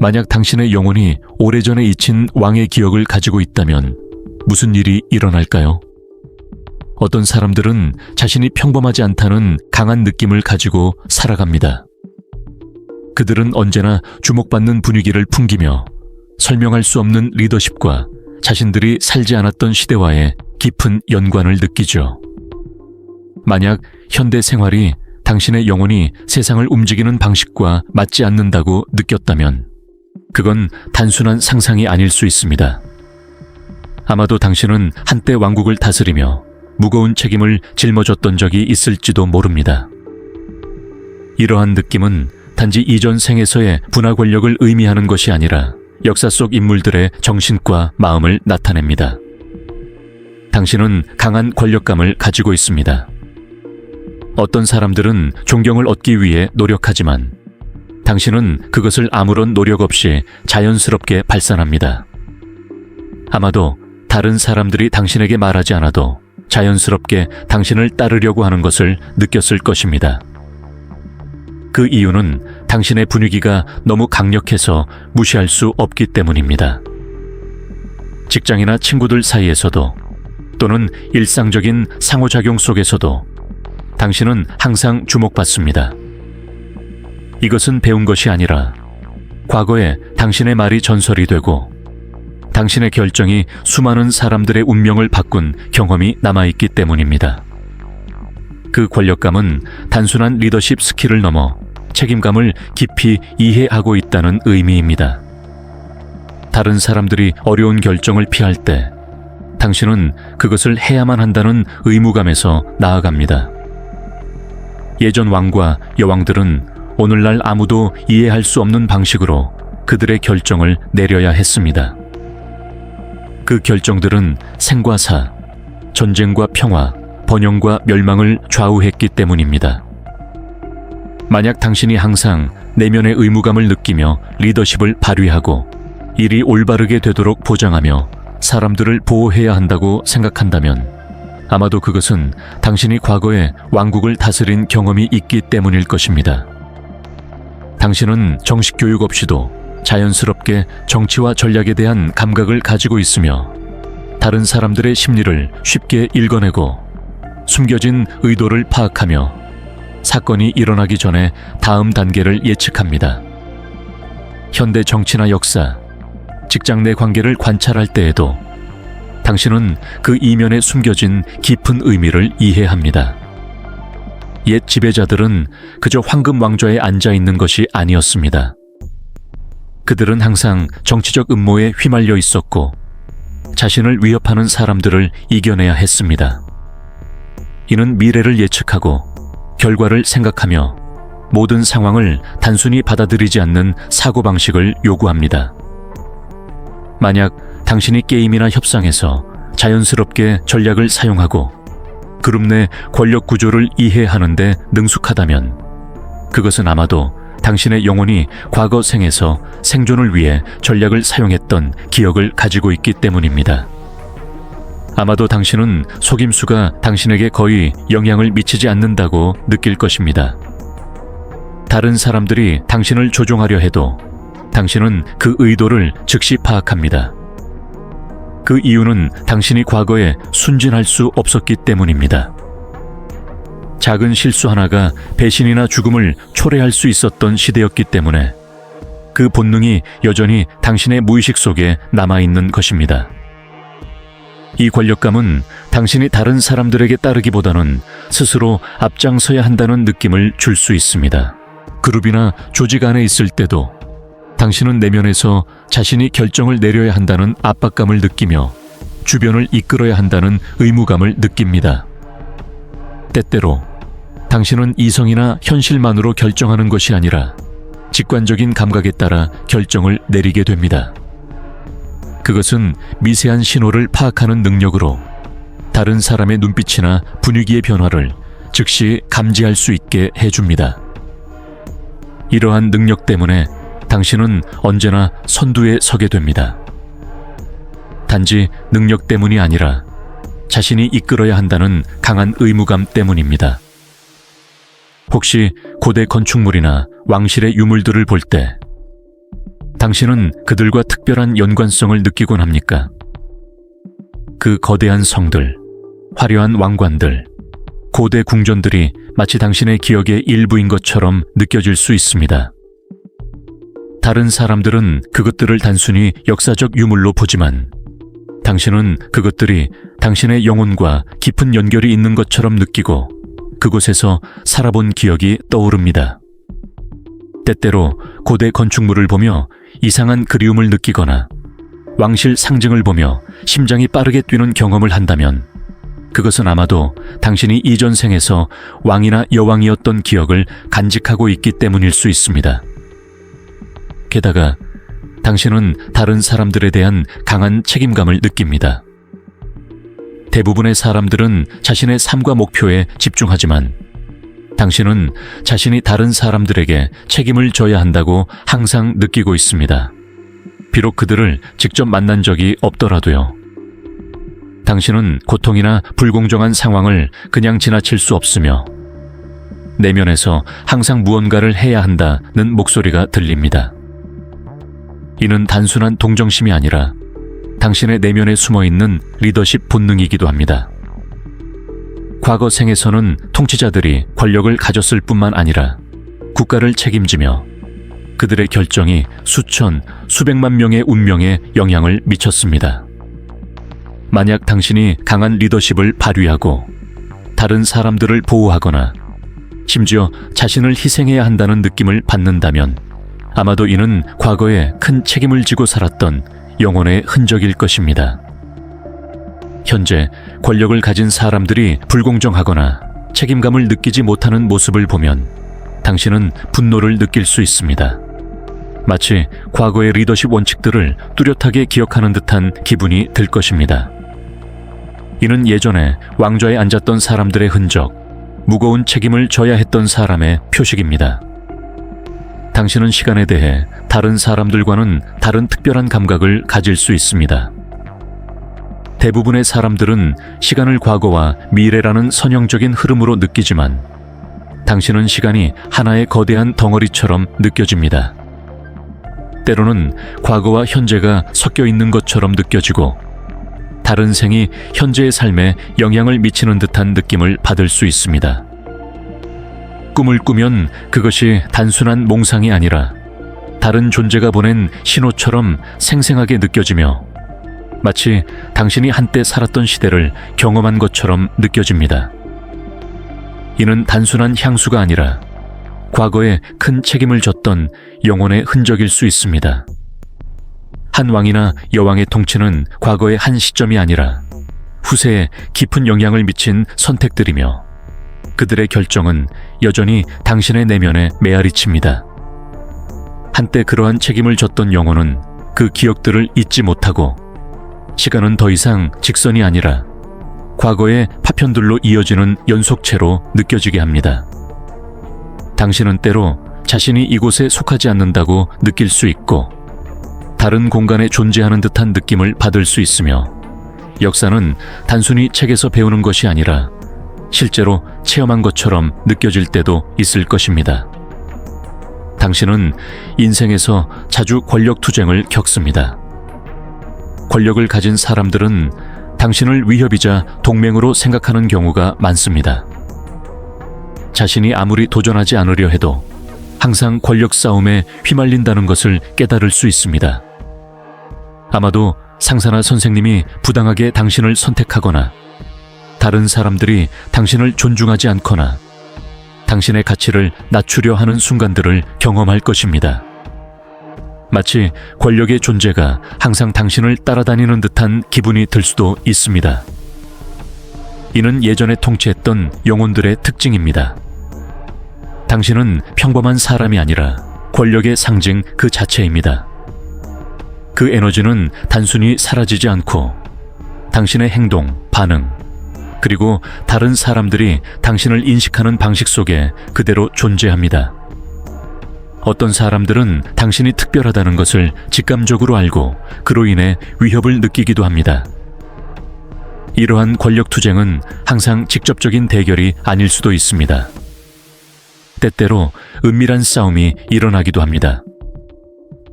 만약 당신의 영혼이 오래전에 잊힌 왕의 기억을 가지고 있다면 무슨 일이 일어날까요? 어떤 사람들은 자신이 평범하지 않다는 강한 느낌을 가지고 살아갑니다. 그들은 언제나 주목받는 분위기를 풍기며 설명할 수 없는 리더십과 자신들이 살지 않았던 시대와의 깊은 연관을 느끼죠. 만약 현대 생활이 당신의 영혼이 세상을 움직이는 방식과 맞지 않는다고 느꼈다면 그건 단순한 상상이 아닐 수 있습니다. 아마도 당신은 한때 왕국을 다스리며 무거운 책임을 짊어졌던 적이 있을지도 모릅니다. 이러한 느낌은 단지 이전 생에서의 분화 권력을 의미하는 것이 아니라 역사 속 인물들의 정신과 마음을 나타냅니다. 당신은 강한 권력감을 가지고 있습니다. 어떤 사람들은 존경을 얻기 위해 노력하지만 당신은 그것을 아무런 노력 없이 자연스럽게 발산합니다. 아마도 다른 사람들이 당신에게 말하지 않아도 자연스럽게 당신을 따르려고 하는 것을 느꼈을 것입니다. 그 이유는 당신의 분위기가 너무 강력해서 무시할 수 없기 때문입니다. 직장이나 친구들 사이에서도 또는 일상적인 상호작용 속에서도 당신은 항상 주목받습니다. 이것은 배운 것이 아니라 과거에 당신의 말이 전설이 되고 당신의 결정이 수많은 사람들의 운명을 바꾼 경험이 남아있기 때문입니다. 그 권력감은 단순한 리더십 스킬을 넘어 책임감을 깊이 이해하고 있다는 의미입니다. 다른 사람들이 어려운 결정을 피할 때 당신은 그것을 해야만 한다는 의무감에서 나아갑니다. 예전 왕과 여왕들은 오늘날 아무도 이해할 수 없는 방식으로 그들의 결정을 내려야 했습니다. 그 결정들은 생과 사, 전쟁과 평화, 번영과 멸망을 좌우했기 때문입니다. 만약 당신이 항상 내면의 의무감을 느끼며 리더십을 발휘하고 일이 올바르게 되도록 보장하며 사람들을 보호해야 한다고 생각한다면 아마도 그것은 당신이 과거에 왕국을 다스린 경험이 있기 때문일 것입니다. 당신은 정식 교육 없이도 자연스럽게 정치와 전략에 대한 감각을 가지고 있으며 다른 사람들의 심리를 쉽게 읽어내고 숨겨진 의도를 파악하며 사건이 일어나기 전에 다음 단계를 예측합니다. 현대 정치나 역사, 직장 내 관계를 관찰할 때에도 당신은 그 이면에 숨겨진 깊은 의미를 이해합니다. 옛 지배자들은 그저 황금 왕좌에 앉아 있는 것이 아니었습니다. 그들은 항상 정치적 음모에 휘말려 있었고 자신을 위협하는 사람들을 이겨내야 했습니다. 이는 미래를 예측하고 결과를 생각하며 모든 상황을 단순히 받아들이지 않는 사고방식을 요구합니다. 만약 당신이 게임이나 협상에서 자연스럽게 전략을 사용하고 그룹 내 권력 구조를 이해하는데 능숙하다면 그것은 아마도 당신의 영혼이 과거 생에서 생존을 위해 전략을 사용했던 기억을 가지고 있기 때문입니다. 아마도 당신은 속임수가 당신에게 거의 영향을 미치지 않는다고 느낄 것입니다. 다른 사람들이 당신을 조종하려 해도 당신은 그 의도를 즉시 파악합니다. 그 이유는 당신이 과거에 순진할 수 없었기 때문입니다. 작은 실수 하나가 배신이나 죽음을 초래할 수 있었던 시대였기 때문에 그 본능이 여전히 당신의 무의식 속에 남아있는 것입니다. 이 권력감은 당신이 다른 사람들에게 따르기보다는 스스로 앞장서야 한다는 느낌을 줄 수 있습니다. 그룹이나 조직 안에 있을 때도 당신은 내면에서 자신이 결정을 내려야 한다는 압박감을 느끼며 주변을 이끌어야 한다는 의무감을 느낍니다. 때때로 당신은 이성이나 현실만으로 결정하는 것이 아니라 직관적인 감각에 따라 결정을 내리게 됩니다. 그것은 미세한 신호를 파악하는 능력으로 다른 사람의 눈빛이나 분위기의 변화를 즉시 감지할 수 있게 해줍니다. 이러한 능력 때문에 당신은 언제나 선두에 서게 됩니다. 단지 능력 때문이 아니라 자신이 이끌어야 한다는 강한 의무감 때문입니다. 혹시 고대 건축물이나 왕실의 유물들을 볼 때 당신은 그들과 특별한 연관성을 느끼곤 합니까? 그 거대한 성들, 화려한 왕관들, 고대 궁전들이 마치 당신의 기억의 일부인 것처럼 느껴질 수 있습니다. 다른 사람들은 그것들을 단순히 역사적 유물로 보지만 당신은 그것들이 당신의 영혼과 깊은 연결이 있는 것처럼 느끼고 그곳에서 살아본 기억이 떠오릅니다. 때때로 고대 건축물을 보며 이상한 그리움을 느끼거나 왕실 상징을 보며 심장이 빠르게 뛰는 경험을 한다면 그것은 아마도 당신이 이전 생에서 왕이나 여왕이었던 기억을 간직하고 있기 때문일 수 있습니다. 게다가 당신은 다른 사람들에 대한 강한 책임감을 느낍니다. 대부분의 사람들은 자신의 삶과 목표에 집중하지만 당신은 자신이 다른 사람들에게 책임을 져야 한다고 항상 느끼고 있습니다. 비록 그들을 직접 만난 적이 없더라도요. 당신은 고통이나 불공정한 상황을 그냥 지나칠 수 없으며 내면에서 항상 무언가를 해야 한다는 목소리가 들립니다. 이는 단순한 동정심이 아니라 당신의 내면에 숨어 있는 리더십 본능이기도 합니다. 과거 생에서는 통치자들이 권력을 가졌을 뿐만 아니라 국가를 책임지며 그들의 결정이 수천, 수백만 명의 운명에 영향을 미쳤습니다. 만약 당신이 강한 리더십을 발휘하고 다른 사람들을 보호하거나 심지어 자신을 희생해야 한다는 느낌을 받는다면 아마도 이는 과거에 큰 책임을 지고 살았던 영혼의 흔적일 것입니다. 현재 권력을 가진 사람들이 불공정하거나 책임감을 느끼지 못하는 모습을 보면 당신은 분노를 느낄 수 있습니다. 마치 과거의 리더십 원칙들을 뚜렷하게 기억하는 듯한 기분이 들 것입니다. 이는 예전에 왕좌에 앉았던 사람들의 흔적, 무거운 책임을 져야 했던 사람의 표식입니다. 당신은 시간에 대해 다른 사람들과는 다른 특별한 감각을 가질 수 있습니다. 대부분의 사람들은 시간을 과거와 미래라는 선형적인 흐름으로 느끼지만 당신은 시간이 하나의 거대한 덩어리처럼 느껴집니다. 때로는 과거와 현재가 섞여 있는 것처럼 느껴지고 다른 생이 현재의 삶에 영향을 미치는 듯한 느낌을 받을 수 있습니다. 꿈을 꾸면 그것이 단순한 몽상이 아니라 다른 존재가 보낸 신호처럼 생생하게 느껴지며 마치 당신이 한때 살았던 시대를 경험한 것처럼 느껴집니다. 이는 단순한 향수가 아니라 과거에 큰 책임을 졌던 영혼의 흔적일 수 있습니다. 한 왕이나 여왕의 통치는 과거의 한 시점이 아니라 후세에 깊은 영향을 미친 선택들이며 그들의 결정은 여전히 당신의 내면에 메아리칩니다. 한때 그러한 책임을 졌던 영혼은 그 기억들을 잊지 못하고 시간은 더 이상 직선이 아니라 과거의 파편들로 이어지는 연속체로 느껴지게 합니다. 당신은 때로 자신이 이곳에 속하지 않는다고 느낄 수 있고 다른 공간에 존재하는 듯한 느낌을 받을 수 있으며 역사는 단순히 책에서 배우는 것이 아니라 실제로 체험한 것처럼 느껴질 때도 있을 것입니다. 당신은 인생에서 자주 권력 투쟁을 겪습니다. 권력을 가진 사람들은 당신을 위협이자 동맹으로 생각하는 경우가 많습니다. 자신이 아무리 도전하지 않으려 해도 항상 권력 싸움에 휘말린다는 것을 깨달을 수 있습니다. 아마도 상사나 선생님이 부당하게 당신을 선택하거나 다른 사람들이 당신을 존중하지 않거나 당신의 가치를 낮추려 하는 순간들을 경험할 것입니다. 마치 권력의 존재가 항상 당신을 따라다니는 듯한 기분이 들 수도 있습니다. 이는 예전에 통치했던 영혼들의 특징입니다. 당신은 평범한 사람이 아니라 권력의 상징 그 자체입니다. 그 에너지는 단순히 사라지지 않고 당신의 행동, 반응, 그리고 다른 사람들이 당신을 인식하는 방식 속에 그대로 존재합니다. 어떤 사람들은 당신이 특별하다는 것을 직감적으로 알고 그로 인해 위협을 느끼기도 합니다. 이러한 권력 투쟁은 항상 직접적인 대결이 아닐 수도 있습니다. 때때로 은밀한 싸움이 일어나기도 합니다.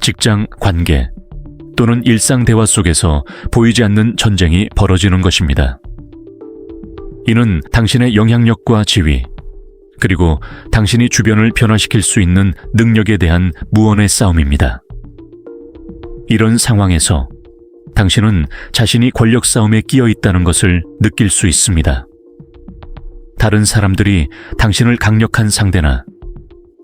직장 관계 또는 일상 대화 속에서 보이지 않는 전쟁이 벌어지는 것입니다. 이는 당신의 영향력과 지위, 그리고 당신이 주변을 변화시킬 수 있는 능력에 대한 무언의 싸움입니다. 이런 상황에서 당신은 자신이 권력 싸움에 끼어 있다는 것을 느낄 수 있습니다. 다른 사람들이 당신을 강력한 상대나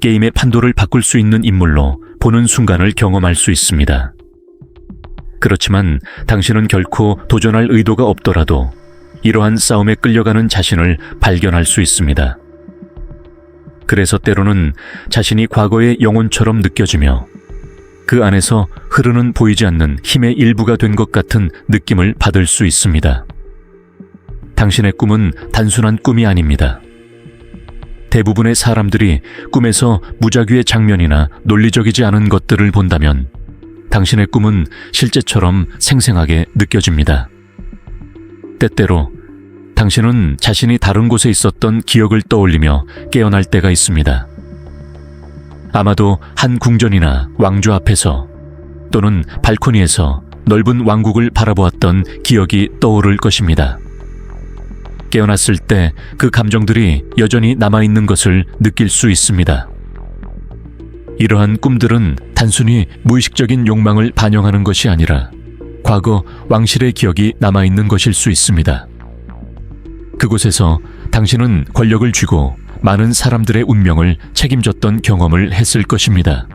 게임의 판도를 바꿀 수 있는 인물로 보는 순간을 경험할 수 있습니다. 그렇지만 당신은 결코 도전할 의도가 없더라도 이러한 싸움에 끌려가는 자신을 발견할 수 있습니다. 그래서 때로는 자신이 과거의 영혼처럼 느껴지며 그 안에서 흐르는 보이지 않는 힘의 일부가 된 것 같은 느낌을 받을 수 있습니다. 당신의 꿈은 단순한 꿈이 아닙니다. 대부분의 사람들이 꿈에서 무작위의 장면이나 논리적이지 않은 것들을 본다면 당신의 꿈은 실제처럼 생생하게 느껴집니다. 때때로 당신은 자신이 다른 곳에 있었던 기억을 떠올리며 깨어날 때가 있습니다. 아마도 한 궁전이나 왕조 앞에서 또는 발코니에서 넓은 왕국을 바라보았던 기억이 떠오를 것입니다. 깨어났을 때 그 감정들이 여전히 남아있는 것을 느낄 수 있습니다. 이러한 꿈들은 단순히 무의식적인 욕망을 반영하는 것이 아니라 과거 왕실의 기억이 남아있는 것일 수 있습니다. 그곳에서 당신은 권력을 쥐고 많은 사람들의 운명을 책임졌던 경험을 했을 것입니다.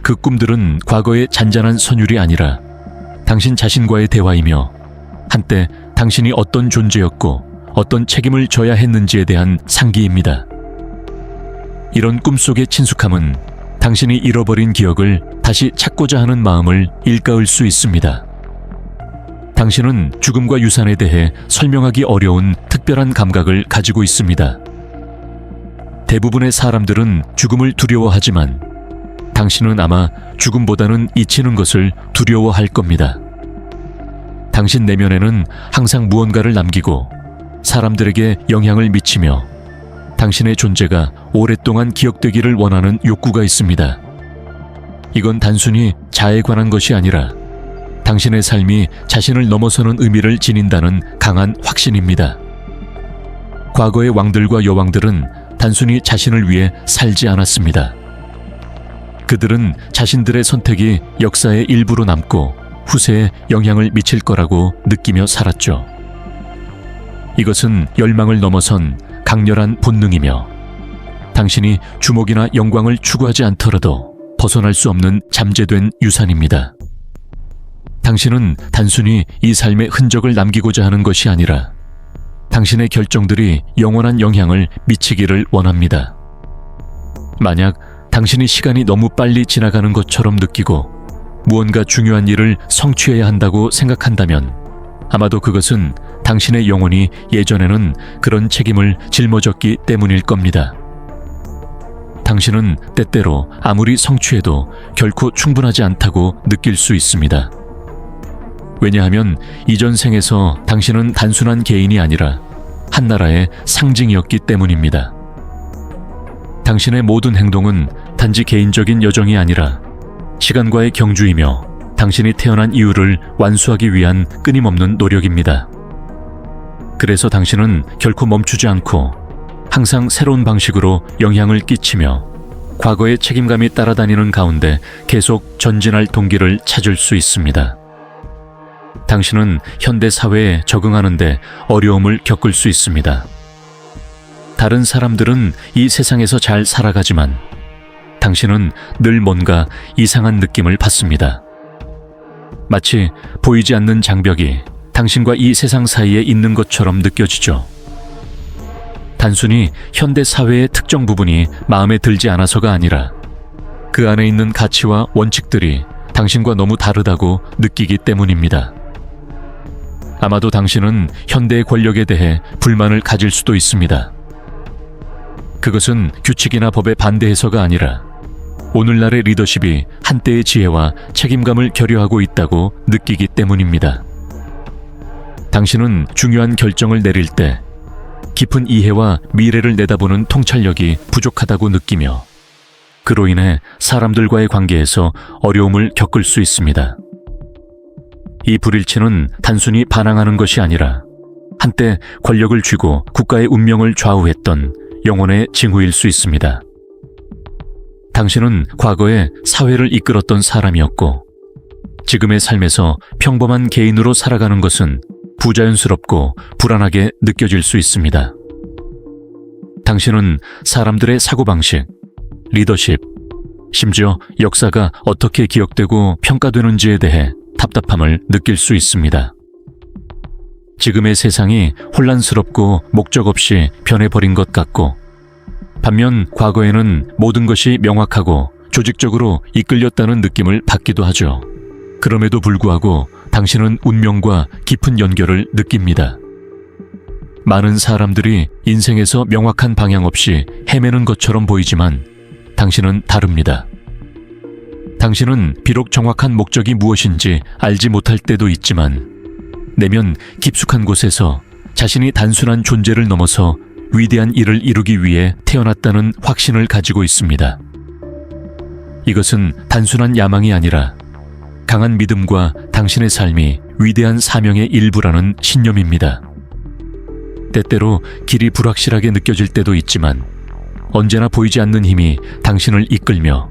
그 꿈들은 과거의 잔잔한 선율이 아니라 당신 자신과의 대화이며 한때 당신이 어떤 존재였고 어떤 책임을 져야 했는지에 대한 상기입니다. 이런 꿈속의 친숙함은 당신이 잃어버린 기억을 다시 찾고자 하는 마음을 일가을 수 있습니다. 당신은 죽음과 유산에 대해 설명하기 어려운 특별한 감각을 가지고 있습니다. 대부분의 사람들은 죽음을 두려워하지만 당신은 아마 죽음보다는 잊히는 것을 두려워할 겁니다. 당신 내면에는 항상 무언가를 남기고 사람들에게 영향을 미치며 당신의 존재가 오랫동안 기억되기를 원하는 욕구가 있습니다. 이건 단순히 자에 관한 것이 아니라 당신의 삶이 자신을 넘어서는 의미를 지닌다는 강한 확신입니다. 과거의 왕들과 여왕들은 단순히 자신을 위해 살지 않았습니다. 그들은 자신들의 선택이 역사의 일부로 남고 후세에 영향을 미칠 거라고 느끼며 살았죠. 이것은 열망을 넘어선 강렬한 본능이며 당신이 주목이나 영광을 추구하지 않더라도 벗어날 수 없는 잠재된 유산입니다. 당신은 단순히 이 삶의 흔적을 남기고자 하는 것이 아니라 당신의 결정들이 영원한 영향을 미치기를 원합니다. 만약 당신이 시간이 너무 빨리 지나가는 것처럼 느끼고 무언가 중요한 일을 성취해야 한다고 생각한다면 아마도 그것은 당신의 영혼이 예전에는 그런 책임을 짊어졌기 때문일 겁니다. 당신은 때때로 아무리 성취해도 결코 충분하지 않다고 느낄 수 있습니다. 왜냐하면 이전 생에서 당신은 단순한 개인이 아니라 한 나라의 상징이었기 때문입니다. 당신의 모든 행동은 단지 개인적인 여정이 아니라 시간과의 경주이며 당신이 태어난 이유를 완수하기 위한 끊임없는 노력입니다. 그래서 당신은 결코 멈추지 않고 항상 새로운 방식으로 영향을 끼치며 과거의 책임감이 따라다니는 가운데 계속 전진할 동기를 찾을 수 있습니다. 당신은 현대 사회에 적응하는데 어려움을 겪을 수 있습니다. 다른 사람들은 이 세상에서 잘 살아가지만 당신은 늘 뭔가 이상한 느낌을 받습니다. 마치 보이지 않는 장벽이 당신과 이 세상 사이에 있는 것처럼 느껴지죠. 단순히 현대 사회의 특정 부분이 마음에 들지 않아서가 아니라 그 안에 있는 가치와 원칙들이 당신과 너무 다르다고 느끼기 때문입니다. 아마도 당신은 현대의 권력에 대해 불만을 가질 수도 있습니다. 그것은 규칙이나 법에 반대해서가 아니라 오늘날의 리더십이 한때의 지혜와 책임감을 결여하고 있다고 느끼기 때문입니다. 당신은 중요한 결정을 내릴 때 깊은 이해와 미래를 내다보는 통찰력이 부족하다고 느끼며 그로 인해 사람들과의 관계에서 어려움을 겪을 수 있습니다. 이 불일치는 단순히 반항하는 것이 아니라 한때 권력을 쥐고 국가의 운명을 좌우했던 영혼의 징후일 수 있습니다. 당신은 과거에 사회를 이끌었던 사람이었고 지금의 삶에서 평범한 개인으로 살아가는 것은 부자연스럽고 불안하게 느껴질 수 있습니다. 당신은 사람들의 사고방식, 리더십, 심지어 역사가 어떻게 기억되고 평가되는지에 대해 답답함을 느낄 수 있습니다. 지금의 세상이 혼란스럽고 목적 없이 변해버린 것 같고, 반면 과거에는 모든 것이 명확하고 조직적으로 이끌렸다는 느낌을 받기도 하죠. 그럼에도 불구하고 당신은 운명과 깊은 연결을 느낍니다. 많은 사람들이 인생에서 명확한 방향 없이 헤매는 것처럼 보이지만 당신은 다릅니다. 당신은 비록 정확한 목적이 무엇인지 알지 못할 때도 있지만 내면 깊숙한 곳에서 자신이 단순한 존재를 넘어서 위대한 일을 이루기 위해 태어났다는 확신을 가지고 있습니다. 이것은 단순한 야망이 아니라 강한 믿음과 당신의 삶이 위대한 사명의 일부라는 신념입니다. 때때로 길이 불확실하게 느껴질 때도 있지만 언제나 보이지 않는 힘이 당신을 이끌며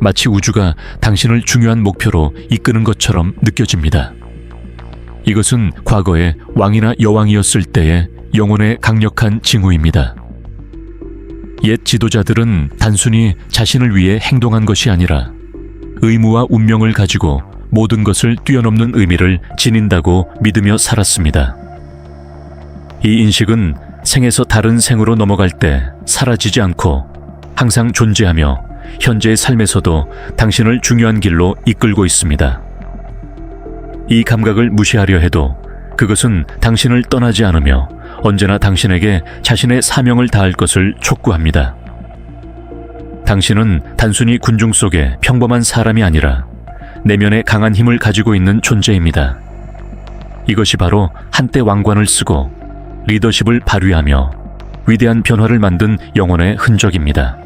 마치 우주가 당신을 중요한 목표로 이끄는 것처럼 느껴집니다. 이것은 과거에 왕이나 여왕이었을 때의 영혼의 강력한 징후입니다. 옛 지도자들은 단순히 자신을 위해 행동한 것이 아니라 의무와 운명을 가지고 모든 것을 뛰어넘는 의미를 지닌다고 믿으며 살았습니다. 이 인식은 생에서 다른 생으로 넘어갈 때 사라지지 않고 항상 존재하며 현재의 삶에서도 당신을 중요한 길로 이끌고 있습니다. 이 감각을 무시하려 해도 그것은 당신을 떠나지 않으며 언제나 당신에게 자신의 사명을 다할 것을 촉구합니다. 당신은 단순히 군중 속의 평범한 사람이 아니라 내면에 강한 힘을 가지고 있는 존재입니다. 이것이 바로 한때 왕관을 쓰고 리더십을 발휘하며 위대한 변화를 만든 영혼의 흔적입니다.